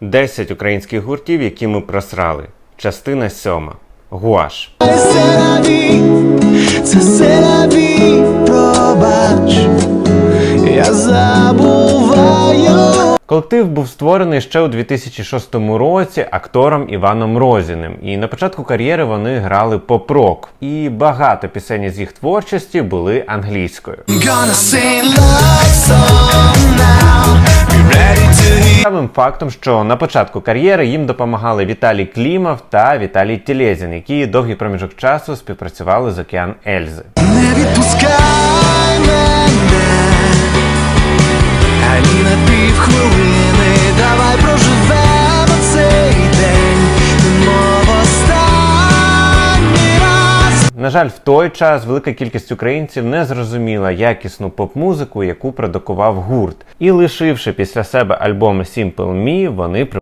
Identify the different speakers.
Speaker 1: 10 українських гуртів, які ми просрали. Частина сьома. Гуаш.
Speaker 2: Це селаві, пробач, я забуваю.
Speaker 1: Колектив був створений ще у 2006 році актором Іваном Розіним. І на початку кар'єри вони грали поп-рок. І багато пісень з їх творчості були англійською.
Speaker 2: Gonna sing love song
Speaker 1: Цікавим фактом, що на початку кар'єри їм допомагали Віталій Клімов та Віталій Тілєзін, які довгий проміжок часу співпрацювали з океан Ельзи. На жаль, в той час велика кількість українців не зрозуміла якісну поп-музику, яку продукував гурт, і лишивши після себе альбом Simple Me, вони